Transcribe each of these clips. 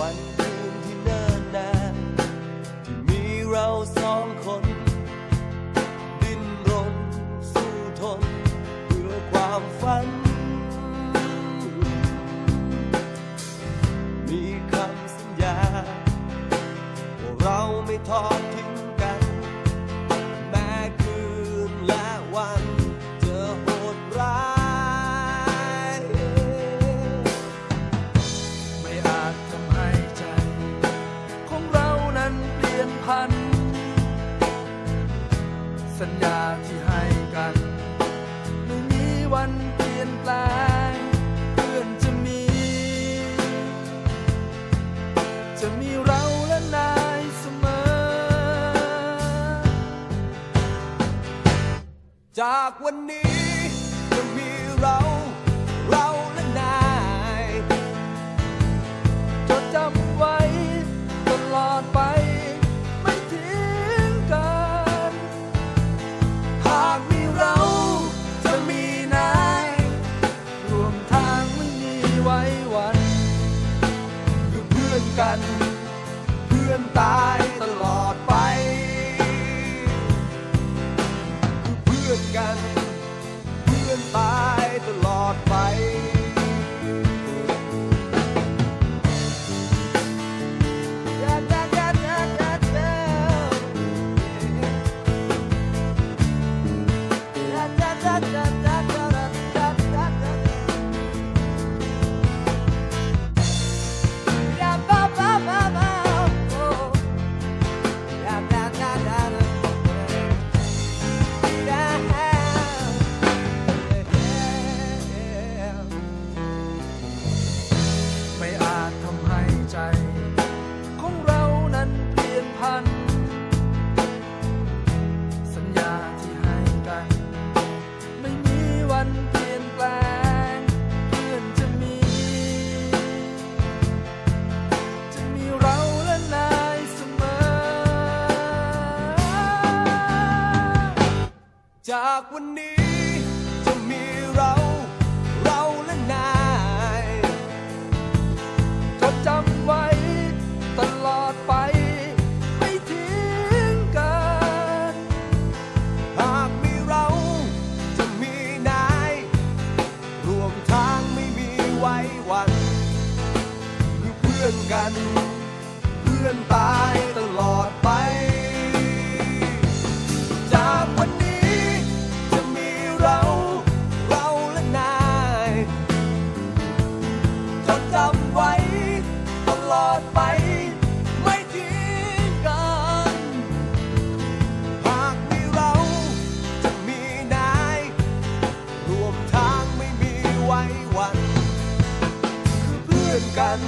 one. จากวันนี้จะมีเรา เราและนายจะจำไว้ตลอดไป ไม่ทิ้งกัน หากมีเราจะมีนายรวมทางมันมีไว้วันคือเพื่อนกัน เพื่อนตา ไป ไม่ทิ้งกัน หากมีเราจะมีนายรวมทางไม่มีวันคือเพื่อนกัน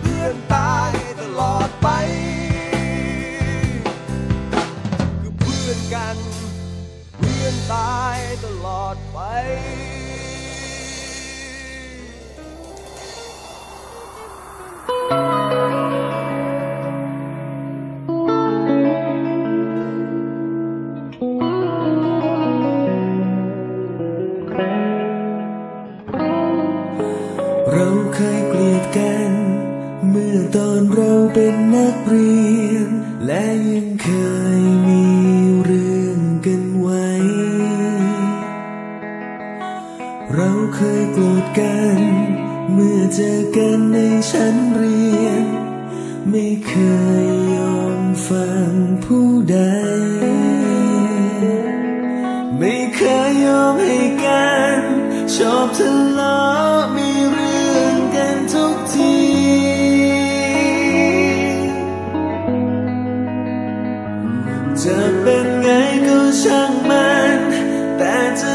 เพื่อนตายตลอดไป คือเพื่อนกัน เพื่อนตายตลอดไป เราเคยโกรธกัน เมื่อเจอกันในชั้นเรียน ไม่เคยยอมฟังผู้ใด ไม่เคยยอมให้กัน ชอบทะเลาะมีเรื่องกันทุกทีจะเป็นไงก็ช่างมัน แต่จะ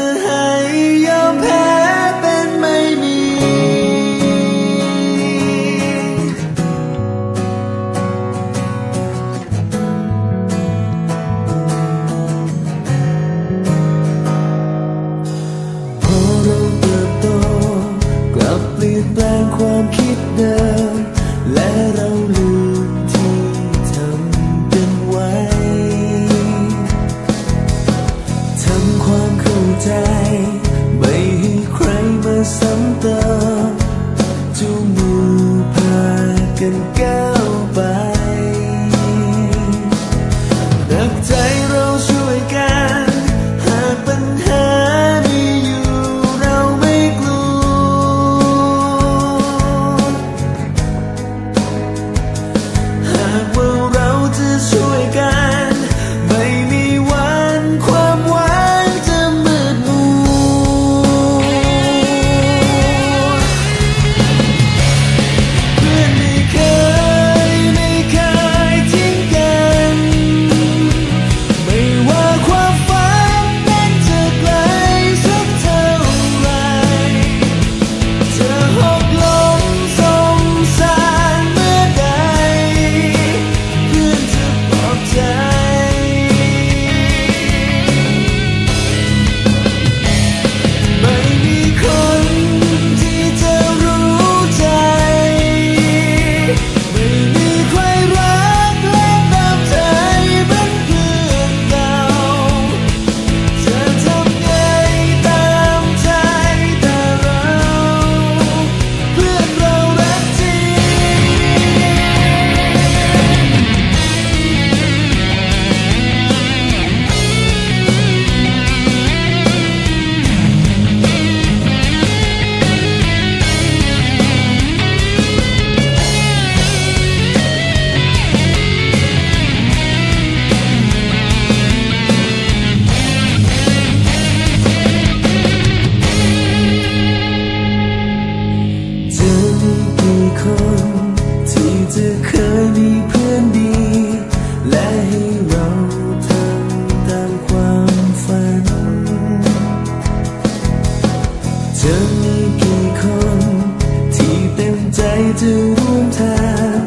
จะร่วมทาง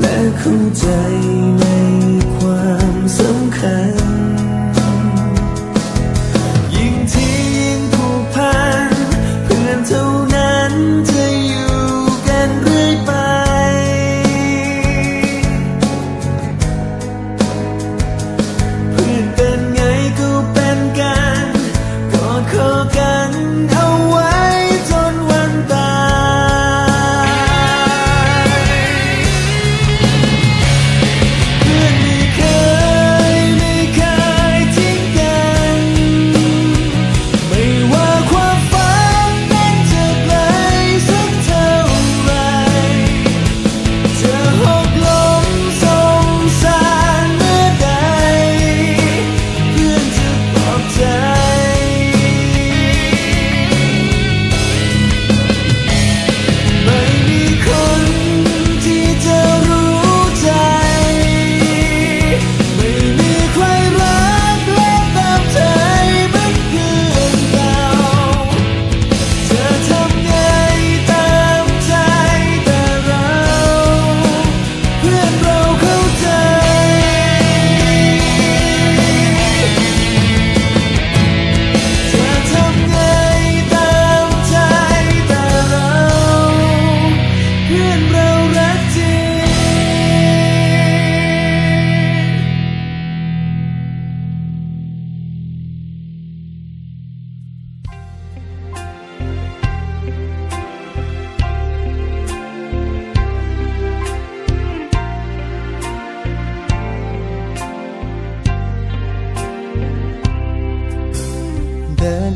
และเข้าใจ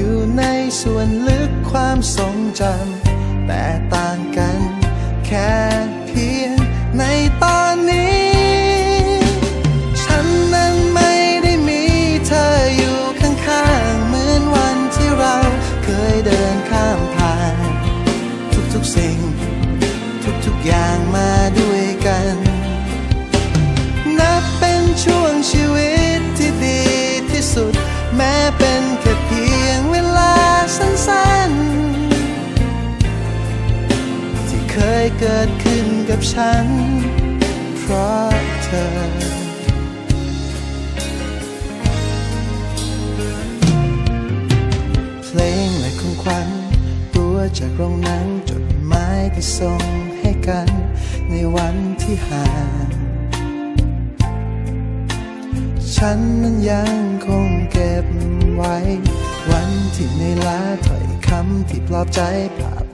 อยู่ในส่วนลึกความทรงจำแต่ต่างกัน แค่เพียงในตอนนี้ ฉันนั้นไม่ได้มีเธออยู่ข้างๆ เหมือนวันที่เราเคยเดินข้ามผ่าน ทุกๆสิ่ง ทุกๆอย่างมา เกิดขึ้นกับฉัน เพราะเธอ เพลงและขงขวัญตัวจากโรงนังจดหมายที่ส่งให้กัน ในวันที่ห่างฉันนั้นยังคงเก็บไว้ วันที่ในลาถ้อยคำที่ปลอบใจภาพ